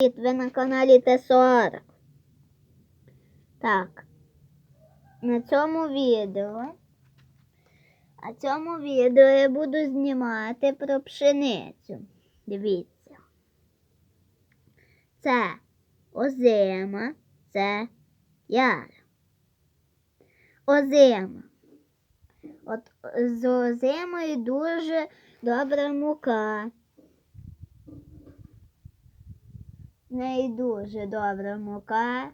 Ви на каналі Т40. Так. На цьому відео. А цьому відео я буду знімати про пшеницю. Дивіться. Це озима, це яра. Озима. От з озимою дуже добра мука. Неї дуже добра мука.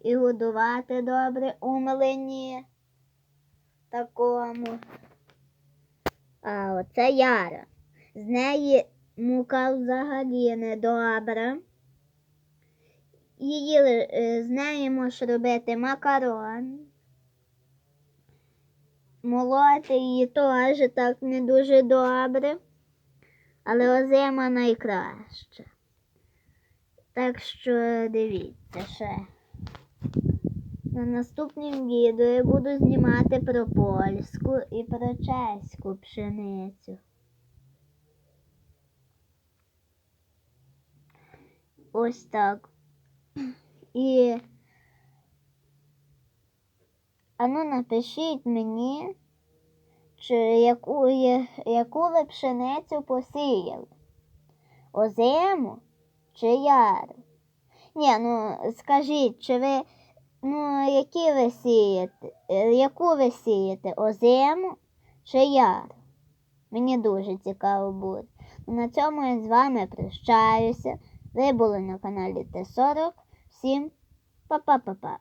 І годувати добре у млині такому. А оце яра. З неї мука взагалі не добра. Її е, з неї можеш робити макарон. Молоти її теж так не дуже добре, але озима найкраща. Так що дивіться ще. На наступному відео я буду знімати про польську і про чеську пшеницю. Ось так. І ану напишіть мені, чи яку, яку ви пшеницю посіяли. Озиму чи яр? Ні, ну скажіть, чи ви, ну, які ви сієте, е, яку ви сієте, озиму чи яру? Мені дуже цікаво буде. На цьому я з вами прощаюся. Ви були на каналі Т40. Всім па-па-па-па.